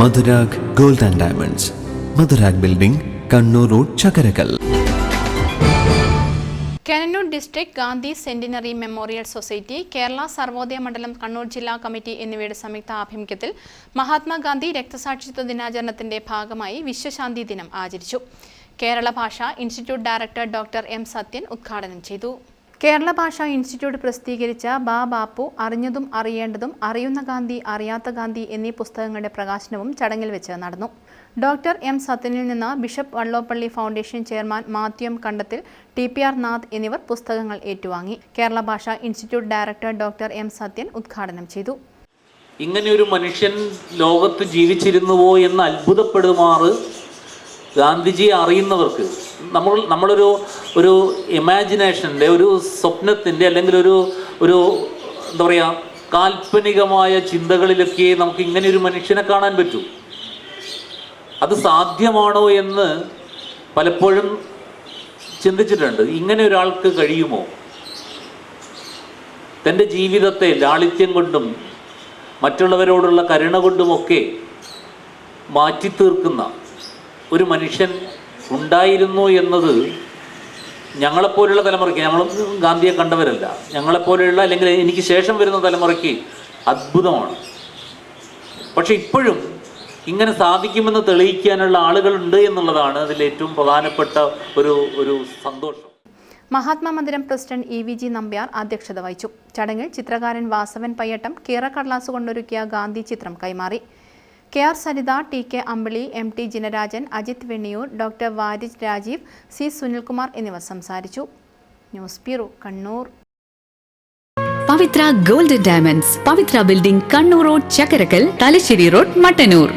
Madhurag gold and diamonds. Madhurag building Kannur road Chakkarakkal. Kannur district Gandhi centenary memorial society Kerala Sarvodaya Mandalam Kannur ജില്ലാ committee എന്നിവയുടെ സംയുക്ത ആഭിമുഖ്യത്തിൽ മഹാത്മാഗാന്ധി രക്തസാക്ഷിത്വ ദിനാചരണത്തിന്റെ ഭാഗമായി വിശ്വശാന്തി ദിനം ആചരിച്ചു. Kerala Bhasha institute director doctor M Sathyan ഉദ്ഘാടനം ചെയ്തു. കേരള ഭാഷാ ഇൻസ്റ്റിറ്റ്യൂട്ട് പ്രസിദ്ധീകരിച്ച ബാ ബാപ്പു അറിഞ്ഞതും അറിയേണ്ടതും അറിയുന്ന ഗാന്ധി അറിയാത്ത ഗാന്ധി എന്നീ പുസ്തകങ്ങളുടെ പ്രകാശനവും ചടങ്ങിൽ വെച്ച് നടന്നു. ഡോക്ടർ എം സത്യനിൽ നിന്ന് bishop Vallopilly foundation chairman Mathew M Kandathil T P R Nath എന്നിവർ പുസ്തകങ്ങൾ ഏറ്റുവാങ്ങി. Kerala Bhasha institute director doctor M Sathyan ഉദ്ഘാടനം ചെയ്തു. ഇങ്ങനെയൊരു മനുഷ്യൻ ലോകത്ത് ജീവിച്ചിരുന്നുവോ എന്ന് അത്ഭുതപ്പെടുമാറ് ഗാന്ധിജിയെ അറിയുന്നവർക്ക്. നമ്മൾ നമ്മളൊരു ഒരു ഇമാജിനേഷന്റെ ഒരു സ്വപ്നത്തിന്റെ അല്ലെങ്കിൽ ഒരു ഒരു എന്താ പറയുക കാൽപ്പനികമായ ചിന്തകളിലൊക്കെ നമുക്ക് ഇങ്ങനെ ഒരു മനുഷ്യനെ കാണാൻ പറ്റൂ. അത് സാധ്യമാണോ എന്ന് പലപ്പോഴും ചിന്തിച്ചിട്ടുണ്ട്. ഇങ്ങനെ ഒരാൾക്ക് കഴിയുമോ? തന്റെ ജീവിതത്തെ ലാളിത്യം കൊണ്ടും മറ്റുള്ളവരോടുള്ള കരുണ കൊണ്ടുമൊക്കെ മാറ്റിത്തീർക്കുന്ന ഒരു മനുഷ്യൻ ഉണ്ടായിരുന്നു എന്നത് ഞങ്ങളെപ്പോലുള്ള തലമുറയ്ക്ക് നമ്മൾ ഗാന്ധിയെ കണ്ടവരല്ല. ഞങ്ങളെപ്പോലെയുള്ള അല്ലെങ്കിൽ എനിക്ക് ശേഷം വരുന്ന തലമുറയ്ക്ക് അത്ഭുതമാണ്. പക്ഷെ ഇപ്പോഴും ഇങ്ങനെ സാധിക്കുമെന്ന് തെളിയിക്കാനുള്ള ആളുകളുണ്ട് എന്നുള്ളതാണ് അതിൽ ഏറ്റവും പ്രധാനപ്പെട്ട ഒരു ഒരു സന്തോഷം. Mahatma Mandiram president E V G Nambiar അധ്യക്ഷത വഹിച്ചു. ചടങ്ങിൽ ചിത്രകാരൻ വാസവൻ പയ്യട്ടം കീറക്കടലാസ് കൊണ്ടൊരുക്കിയ ഗാന്ധി ചിത്രം കൈമാറി. K R Saritha T K Ambili M T Jinarajan Ajith Venniyoor doctor Varij Rajeev C Sunilkumar എന്നിവർ സംസാരിച്ചു. News bureau Kannur. Pavithra golden diamonds Pavithra building Kannur road Chakkarakkal Thalassery road Mattannur.